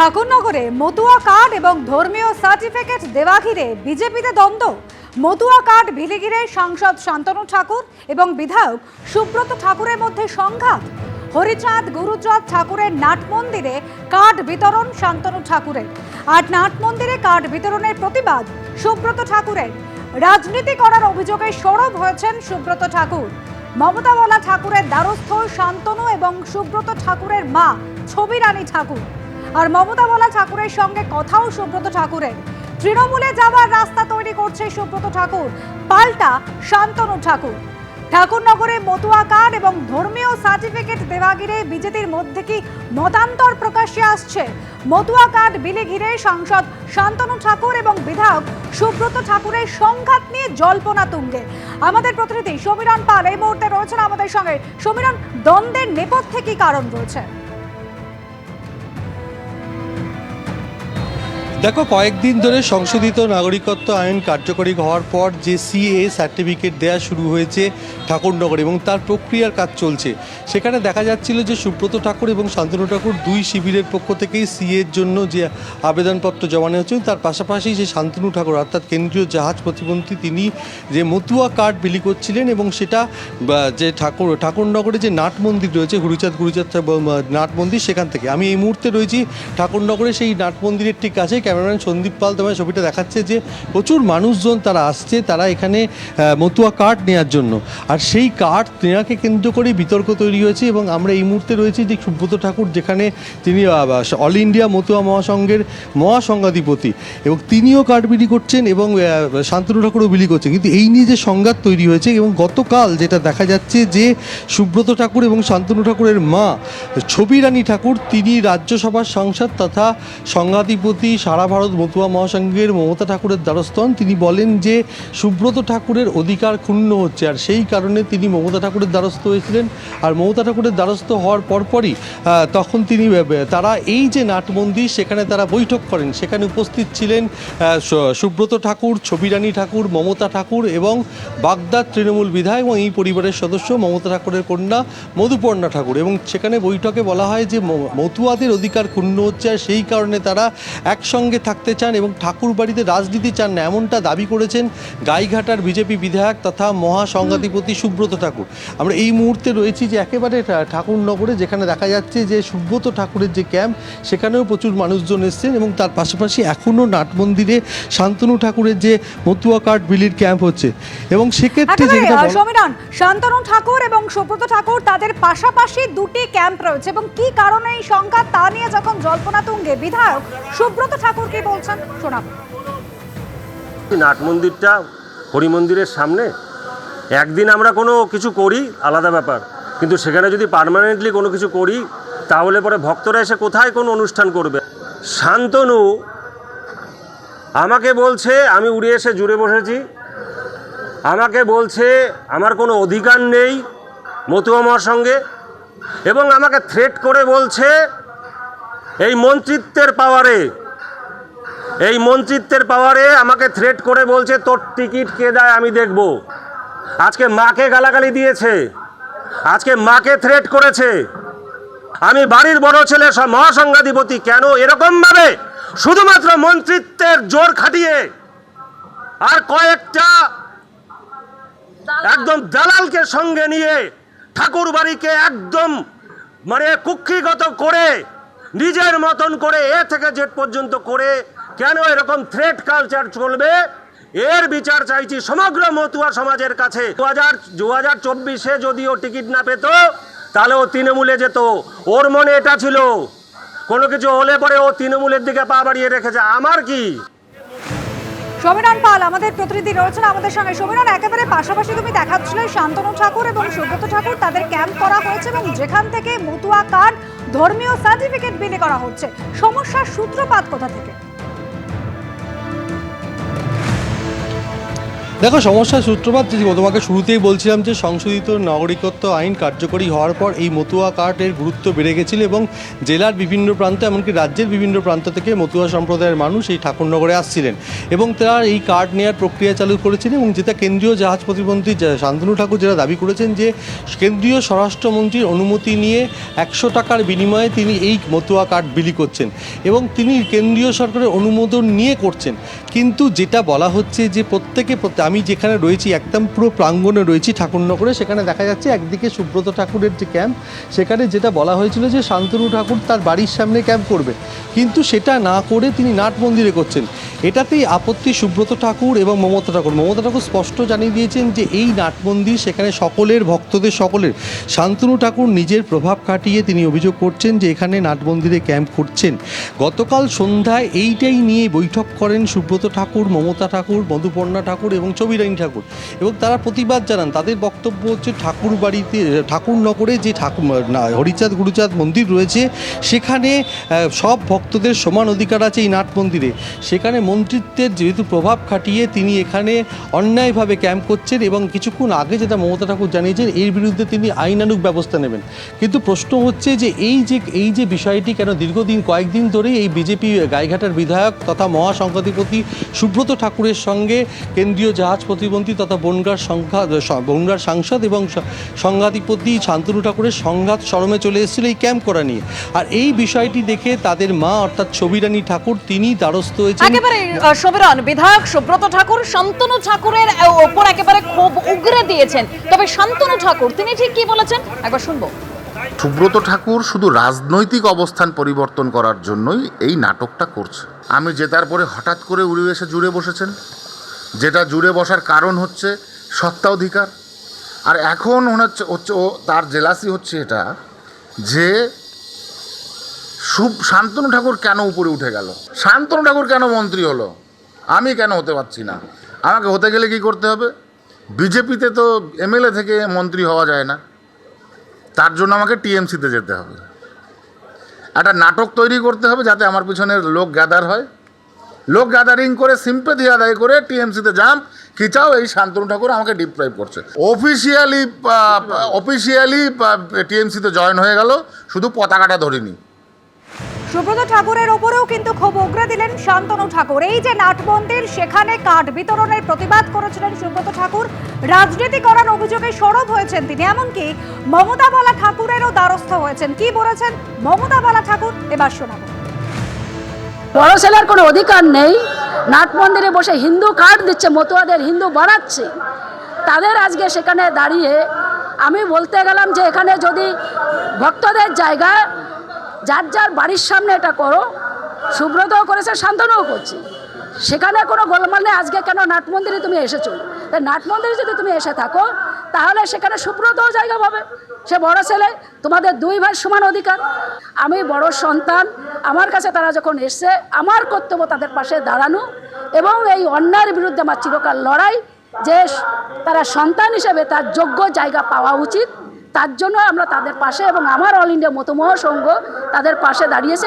ঠাকুরনগরে Matua card এবং ধর্মীয় certificate দেওয়া ঘিরে বিজেপিতে দ্বন্দ্ব। মতুয়া কার্ড ভিলে ঘিরে সাংসদ শান্তনু ঠাকুর এবং বিধায়ক সুব্রত ঠাকুরের মধ্যে সংঘাত। হরিচাঁদ গুরুচাঁদ ঠাকুরের নাট মন্দিরে কার্ড বিতরণ শান্তনু ঠাকুরের। আর নাট মন্দিরে কার্ড বিতরণের প্রতিবাদ সুব্রত ঠাকুরের। রাজনীতি করার অভিযোগে সরব হয়েছেন সুব্রত ঠাকুর। মমতাওয়ালা ঠাকুরের দ্বারস্থ শান্তনু এবং সুব্রত ঠাকুরের মা ছবি রানী ঠাকুর। আর মমতা বলা ঠাকুরের সঙ্গে কথাও সুব্রত ঠাকুরের। তৃণমূলে যাওয়ার রাস্তা তৈরি করছে সুব্রত ঠাকুর। পাল্টা শান্তনু ঠাকুর। ঠাকুরনগরে মতুয়া কার্ড এবং ধর্মীয় সার্টিফিকেট দেওয়া ঘিরে বিজেপির মধ্যে কি মতান্তর প্রকাশ্যে আসছে? মতুয়া কার্ড বিলে ঘিরে সাংসদ শান্তনু ঠাকুর এবং বিধায়ক সুব্রত ঠাকুরের সংঘাত নিয়ে জল্পনা তুঙ্গে। আমাদের প্রতিনিধি সমীরণ পাল এই মুহূর্তে রয়েছেন আমাদের সঙ্গে। সমীরণ, দ্বন্দ্বের নেপথ্যে কি কারণ রয়েছে? দেখো, কয়েকদিন ধরে সংশোধিত নাগরিকত্ব আইন কার্যকরী হওয়ার পর যে সিএ সার্টিফিকেট দেওয়া শুরু হয়েছে ঠাকুরনগর এবং তার প্রক্রিয়ার কাজ চলছে। সেখানে দেখা যাচ্ছিল যে সুব্রত ঠাকুর এবং শান্তনু ঠাকুর দুই শিবিরের পক্ষ থেকেই সিএর জন্য যে আবেদনপত্র জমা নেওয়া হচ্ছে তার পাশাপাশি যে শান্তনু ঠাকুর অর্থাৎ কেন্দ্রীয় জাহাজ প্রতিমন্ত্রী তিনি যে মতুয়া কার্ড বিলি করছিলেন এবং সেটা যে ঠাকুর, ঠাকুরনগরে যে নাট মন্দির রয়েছে, হরিচাঁদ গুরুচাঁদ নাট মন্দির সেখান থেকে। আমি এই মুহূর্তে রয়েছি ঠাকুরনগরে, সেই নাট মন্দিরের ঠিক কাছে ক্যামেরাম্যান সন্দীপ পাল তোমার ছবিটা দেখাচ্ছে যে প্রচুর মানুষজন তারা আসছে তারা এখানে মতুয়া কার্ড নেওয়ার জন্য। আর সেই কার্ড নেওয়াকে কেন্দ্র করেই বিতর্ক তৈরি হয়েছে এবং আমরা এই মুহূর্তে রয়েছি যে সুব্রত ঠাকুর যেখানে তিনি অল ইন্ডিয়া মতুয়া মহাসংঘের মহাসংঘাধিপতি এবং তিনিও কার্ড বিলি করছেন এবং শান্তনু ঠাকুরও বিলি করছেন। কিন্তু এই নিয়ে যে সংঘাত তৈরি হয়েছে এবং গতকাল যেটা দেখা যাচ্ছে যে সুব্রত ঠাকুর এবং শান্তনু ঠাকুরের মা ছবি রানী ঠাকুর, তিনি রাজ্যসভার সাংসদ তথা সংঘাধিপতি সারা ভারত মতুয়া মহাসংঘের মমতা ঠাকুরের দ্বারস্থন। তিনি বলেন যে, সুব্রত ঠাকুরের অধিকার ক্ষুণ্ণ হচ্ছে, আর সেই কারণে তিনি মমতা ঠাকুরের দ্বারস্থ হয়েছিলেন। আর মমতা ঠাকুরের দ্বারস্থ হওয়ার পরপরই তখন তিনি তারা এই যে নাটমন্দির সেখানে তারা বৈঠক করেন। সেখানে উপস্থিত ছিলেন সুব্রত ঠাকুর, ছবিরানী ঠাকুর, মমতা ঠাকুর এবং বাগদাদ তৃণমূল বিধায়ক এবং এই পরিবারের সদস্য মমতা ঠাকুরের কন্যা মধুপর্ণা ঠাকুর। এবং সেখানে বৈঠকে বলা হয় যে মতুয়াদের অধিকার ক্ষুণ্ণ হচ্ছে, আর সেই কারণে তারা একসঙ্গে থাকতে চান এবং ঠাকুর বাড়িতে রাজনীতি চান না এমনটা দাবি করেছেন গাইঘাটার বিজেপি বিধায়ক তথা মহাসংঘাধিপতি সুব্রত ঠাকুর। আমরা এই মুহূর্তে রয়েছি যে একেবারে ঠা- ঠাকুরনগরে যেখানে দেখা যাচ্ছে যে সুব্রত ঠাকুরের যে ক্যাম্প সেখানেও প্রচুর মানুষজন এসছেন এবং তার পাশাপাশি এখনও নাট মন্দিরে শান্তনু ঠাকুরের যে মতুয়া কার্ড বিলির ক্যাম্প হচ্ছে। এবং সেক্ষেত্রে শান্তনু ঠাকুর এবং সুব্রত ঠাকুর তাদের পাশাপাশি দুটি ক্যাম্প রয়েছে এবং কি কারণে এই সংখ্যা তা নিয়ে যখন জল্পনা তুঙ্গে বিধায়ক সুব্রত ঠাকুর কি বলছেন? শোনাবো নাট মন্দিরটা হরি মন্দিরের সামনে। একদিন আমরা কোনো কিছু করি, আলাদা ব্যাপার। কিন্তু সেখানে যদি পার্মানেন্টলি কোনো কিছু করি, তাহলে পরে ভক্তরা এসে কোথায় কোনো অনুষ্ঠান করবে? শান্তনু আমাকে বলছে, আমি উড়ে এসে জুড়ে বসেছি। আমাকে বলছে, আমার কোনো অধিকার নেই মতুয়া সঙ্গে। এবং আমাকে থ্রেট করে বলছে, এই মন্ত্রিত্বের পাওয়ারে এই মন্ত্রিত্বের পাওয়ারে আমাকে থ্রেট করে বলছে তোর টিকিট কে দেয় আমি দেখব। আজকে মাকে গালাগালি দিয়েছে। আজকে মাকে থ্রেট করেছে। আমি বাড়ির বড় ছেলে মহাসংঘাধিপতি কেন এরকম ভাবে শুধুমাত্র মন্ত্রিত্বের জোর খাটিয়ে আর কয়েকটা একদম দালালকে সঙ্গে নিয়ে ঠাকুর বাড়িকে একদম মানে কুক্ষিগত করে নিজের মতন করে এ থেকে জেট পর্যন্ত করে কেন এরকম থ্রেট কালচার চলবে? এর বিচার চাইছি সমগ্র মতুয়া সমাজের কাছে। দু হাজার দু হাজার চব্বিশে যদি ও টিকিট না পেত তাহলে ও তৃণমূলে যেত। ওর মনে এটা ছিল। কোনো কিছু হলে পরে ও তৃণমূলের দিকে পা বাড়িয়ে রেখেছে। আমার কি? সমীরণ পাল, আমাদের প্রতিনিধি রয়েছেন আমাদের সঙ্গে। সমীরণ একেবারে পাশাপাশি তুমি দেখাচ্ছিলে শান্তনু ঠাকুর এবং সুব্রত ঠাকুর। তাদের ক্যাম্প করা হয়েছে এবং যেখান থেকে মতুয়া কার্ড ধর্মীয় সার্টিফিকেট বিলি করা হচ্ছে। সমস্যার সূত্রপাত কোথা থেকে? দেখো সমস্যার সূত্রপাত, যে তোমাকে শুরুতেই বলছিলাম যে সংশোধিত নাগরিকত্ব আইন কার্যকরী হওয়ার পর এই মতুয়া কার্ডের গুরুত্ব বেড়ে গেছিল এবং জেলার বিভিন্ন প্রান্ত, এমনকি রাজ্যের বিভিন্ন প্রান্ত থেকে মতুয়া সম্প্রদায়ের মানুষ এই ঠাকুরনগরে আসছিলেন এবং তারা এই কার্ড নেওয়ার প্রক্রিয়া চালু করেছিলেন এবং যেটা কেন্দ্রীয় জাহাজ প্রতিমন্ত্রী শান্তনু ঠাকুর যারা দাবি করেছেন যে কেন্দ্রীয় স্বরাষ্ট্রমন্ত্রীর অনুমতি নিয়ে একশো টাকার বিনিময়ে তিনি এই মতুয়া কার্ড বিলি করছেন এবং তিনি কেন্দ্রীয় সরকারের অনুমোদন নিয়ে করছেন। কিন্তু যেটা বলা হচ্ছে যে প্রত্যেকে প্রত্যে- আমি যেখানে রয়েছি, একদম পুরো প্রাঙ্গণে রয়েছি ঠাকুরনগরে, সেখানে দেখা যাচ্ছে একদিকে সুব্রত ঠাকুরের যে ক্যাম্প সেখানে যেটা বলা হয়েছিল যে শান্তনু ঠাকুর তার বাড়ির সামনে ক্যাম্প করবে। কিন্তু সেটা না করে তিনি নাট মন্দিরে করছেন। এটাতেই আপত্তি সুব্রত ঠাকুর এবং মমতা ঠাকুর। মমতা ঠাকুর স্পষ্ট জানিয়ে দিয়েছেন যে এই নাট মন্দির সেখানে সকলের, ভক্তদের সকলের, শান্তনু ঠাকুর নিজের প্রভাব কাটিয়ে তিনি অভিযোগ করছেন যে এখানে নাট মন্দিরে ক্যাম্প করছেন। গতকাল সন্ধ্যায় এইটাই নিয়ে বৈঠক করেন সুব্রত ঠাকুর, মমতা ঠাকুর, মধুপর্ণা ঠাকুর এবং ছবিরানী ঠাকুর। এবং তারা প্রতিবাদ জানান, তাদের বক্তব্য হচ্ছে ঠাকুর বাড়িতে ঠাকুরনগরে যে ঠাকুর হরিচাঁদ গুরুচাঁদ মন্দির রয়েছে, সেখানে সব ভক্তদের সমান অধিকার আছে এই নাট মন্দিরে। সেখানে মন্ত্রিত্বের যেহেতু প্রভাব খাটিয়ে তিনি এখানে অন্যায়ভাবে ক্যাম্প করছেন এবং কিছুক্ষণ আগে যেটা মমতা ঠাকুর জানিয়েছেন, এর বিরুদ্ধে তিনি আইনানুগ ব্যবস্থা নেবেন। কিন্তু প্রশ্ন হচ্ছে যে এই যে এই যে বিষয়টি কেন দীর্ঘদিন, কয়েকদিন ধরেই এই বিজেপি গাইঘাটার বিধায়ক তথা মহাসংঘাধিপতি সুব্রত ঠাকুরের সঙ্গে কেন্দ্রীয় জাহাজ প্রতিমন্ত্রী তথা বনগার সংঘাত বনগার সাংসদ এবং সংঘাধিপতি শান্তনু ঠাকুরের সংঘাত সরমে চলে এসেছিল এই ক্যাম্প করা নিয়ে। আর এই বিষয়টি দেখে তাদের মা অর্থাৎ ছবিরানী ঠাকুর তিনি দ্বারস্থ হয়েছেন। একেবারে বিধায়ক সুব্রত ঠাকুর শান্তনু ঠাকুরের ওপর একেবারে ক্ষোভ উগরে দিয়েছেন। তবে শান্তনু ঠাকুর তিনি ঠিক কি বলেছেন? একবার শুনব। সুব্রত ঠাকুর শুধু রাজনৈতিক অবস্থান পরিবর্তন করার জন্যই এই নাটকটা করছে। আমি জেতার পরে হঠাৎ করে উড়ে এসে জুড়ে বসেছেন। যেটা জুড়ে বসার কারণ হচ্ছে সত্তা অধিকার আর এখন হচ্ছে হচ্ছে ও, তার জেলাসি হচ্ছে এটা যে সুব, শান্তনু ঠাকুর কেন উপরে উঠে গেল? শান্তনু ঠাকুর কেন মন্ত্রী হলো? আমি কেন হতে পারছি না? আমাকে হতে গেলে কি করতে হবে? বিজেপিতে তো এমএলএ থেকে মন্ত্রী হওয়া যায় না। তার জন্য আমাকে টিএমসিতে যেতে হবে। একটা নাটক তৈরি করতে হবে যাতে আমার পিছনের লোক গ্যাদার হয়। লোক গ্যাদারিং করে সিম্পেথি আদায় করে টিএমসিতে যাম কি চাও? এই শান্তনু ঠাকুর আমাকে ডিপ্রাইভ করছে। অফিসিয়ালি অফিসিয়ালি টিএমসিতে জয়েন হয়ে গেল। শুধু পতাকাটা ধরিনি। সুব্রত ঠাকুরের ওপরেও কিন্তু ক্ষোভ উগরে দিলেন শান্তনু ঠাকুর। এই যে নাট মন্দির সেখানে কার্ড বিতরণের প্রতিবাদ করেছিলেন সুব্রত ঠাকুর। রাজনীতি করার অভিযোগে সরব হয়েছেন তিনি। এমনকি মমতা বালা ঠাকুরেরও দ্বারস্থ হয়েছেন। কি বলেছেন? মমতা বালা ঠাকুর, এবার শোনাবো। বড় ছেলের কোনো অধিকার নেই। নাট মন্দিরে বসে হিন্দু কার্ড দিচ্ছে, মতুয়াদের হিন্দু বাড়াচ্ছে তাদের আজকে সেখানে দাঁড়িয়ে আমি বলতে গেলাম যে এখানে যদি ভক্তদের জায়গায় যার যার বাড়ির সামনে এটা করো, সুব্রতও করেছে, শান্তনুও করছে। সেখানে কোনো গোলমাল নেই। আজকে কেন নাট মন্দিরে তুমি এসেছ? তাই নাট মন্দিরে যদি তুমি এসে থাকো, তাহলে সেখানে সুব্রতও জায়গা পাবে। সে বড় ছেলে, তোমাদের দুই ভাই সমান অধিকার। আমি বড় সন্তান, আমার কাছে তারা যখন এসছে, আমার কর্তব্য তাদের পাশে দাঁড়ানো এবং এই অন্যায়ের বিরুদ্ধে আমার চিরকাল লড়াই। যে তারা সন্তান হিসেবে তার যোগ্য জায়গা পাওয়া উচিত, তার জন্য আমরা তাদের পাশে এবং আমার অল ইন্ডিয়া মতমহ সংঘ তাদের পাশে দাঁড়িয়েছে।